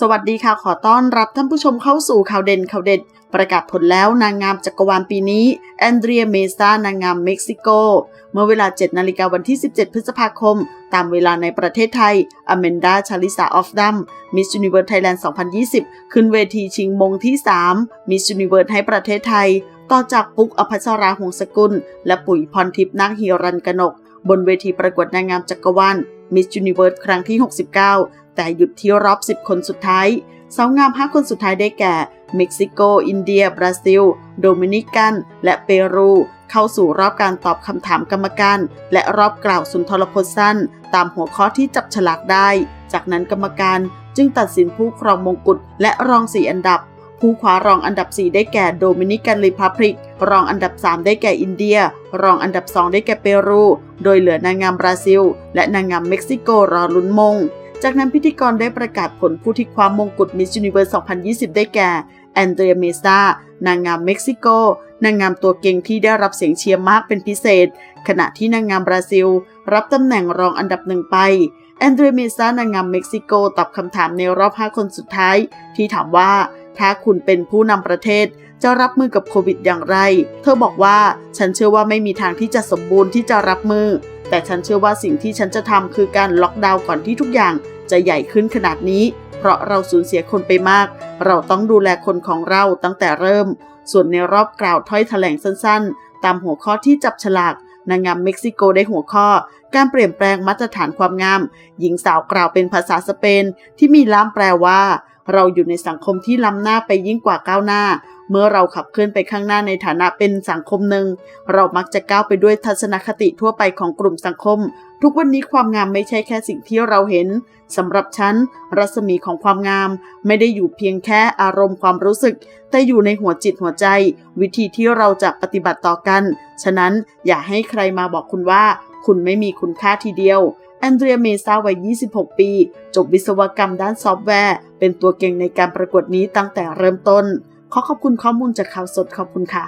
สวัสดีค่ะขอต้อนรับท่านผู้ชมเข้าสู่ข่าวเด่นข่าวเด็ด ประกาศผลแล้วนางงามจักรวาลปีนี้ แอนเดรียเมซานางงามเม็กซิโก เมื่อเวลา 7 นาฬิกาวันที่ 17 พฤษภาคม ตามเวลาในประเทศไทยอเมนดาชาลิสาออฟดัมมิส s u นิเวิร์สไทยแลนด์ 2020 ขึ้นเวทีชิงมงที่ 3 มิส s u นิเวิร์สให้ประเทศไทย ต่อจากปุ๊กอภัสราหงสกุล และปุ๋ยพรทิพย์นาคฮิรันกนก บนเวทีประกวดนางงามจักรวาล มิส s u นิเวิร์สครั้งที่ 69 แต่หยุดที่รอบ 10 คนสุดท้าย สาวงาม 5 คนสุดท้ายได้แก่ เม็กซิโก อินเดีย บราซิล โดมินิกัน และเปรู เข้าสู่รอบการตอบคำถามกรรมการ และรอบกล่าวสุนทรพจน์สั้น ตามหัวข้อที่จับฉลากได้ จากนั้นกรรมการจึงตัดสินผู้ครองมงกุฎและรอง4อันดับ ผู้คว้ารองอันดับ 4 ได้แก่โดมินิกันริพับลิก รองอันดับ 3 ได้แก่อินเดีย รองอันดับ 2 ได้แก่เปรู โดยเหลือนางงามบราซิล และนางงามเม็กซิโกรอลุ้นมง จากนั้นพิธีกรได้ประกาศผลผู้ที่คว้ามงกุฎมิส s u นิเวิร์ส 2020 ได้แก่แอนเดรียเมซานางงามเม็กซิโก นางงามตัวเก่งที่ได้รับเสียงเชียร์มากเป็นพิเศษ ขณะที่นางงามบราซิล รับตำแหน่งรองอันดับหนึ่งไปแอนเดรียเมซานางงามเม็กซิโกตอบคำถามในรอบ 5 คนสุดท้าย ที่ถามว่า ถ้าคุณเป็นผู้นำประเทศจะรับมือกับโควิดอย่างไร เธอบอกว่าฉันเชื่อว่าไม่มีทางที่จะสมบูรณ์ที่จะรับมือ แต่ฉันเชื่อว่าสิ่งที่ฉันจะทำคือการล็อกดาวน์ก่อนที่ทุกอย่างจะใหญ่ขึ้นขนาดนี้ เพราะเราสูญเสียคนไปมาก เราต้องดูแลคนของเราตั้งแต่เริ่ม ส่วนในรอบกล่าวถ้อยแถลงสั้นๆ ตามหัวข้อที่จับฉลากนางงามเม็กซิโกได้หัวข้อ การเปลี่ยนแปลงมาตรฐานความงาม หญิงสาวกล่าวเป็นภาษาสเปนที่มีล่ามแปลว่า เราอยู่ในสังคมที่ล้ำหน้าไปยิ่งกว่าก้าวหน้า เมื่อเราขับเคลื่อนไปข้างหน้าในฐานะเป็นสังคมหนึ่ง เรามักจะก้าวไปด้วยทัศนคติทั่วไปของกลุ่มสังคม ทุกวันนี้ความงามไม่ใช่แค่สิ่งที่เราเห็นสำหรับฉัน รัศมีของความงาม ไม่ได้อยู่เพียงแค่อารมณ์ความรู้สึก แต่อยู่ในหัวจิตหัวใจ วิธีที่เราจะปฏิบัติต่อกัน ฉะนั้นอย่าให้ใครมาบอกคุณว่า คุณไม่มีคุณค่าทีเดียว อนเดรียเมซาวัย 26 ปี จบวิศวกรรมด้านซอฟต์แวร์ เป็นตัวเก่งในการประกวดนี้ตั้งแต่เริ่มต้น ขอขอบคุณข้อมูลจากข่าวสดขอบคุณค่ะ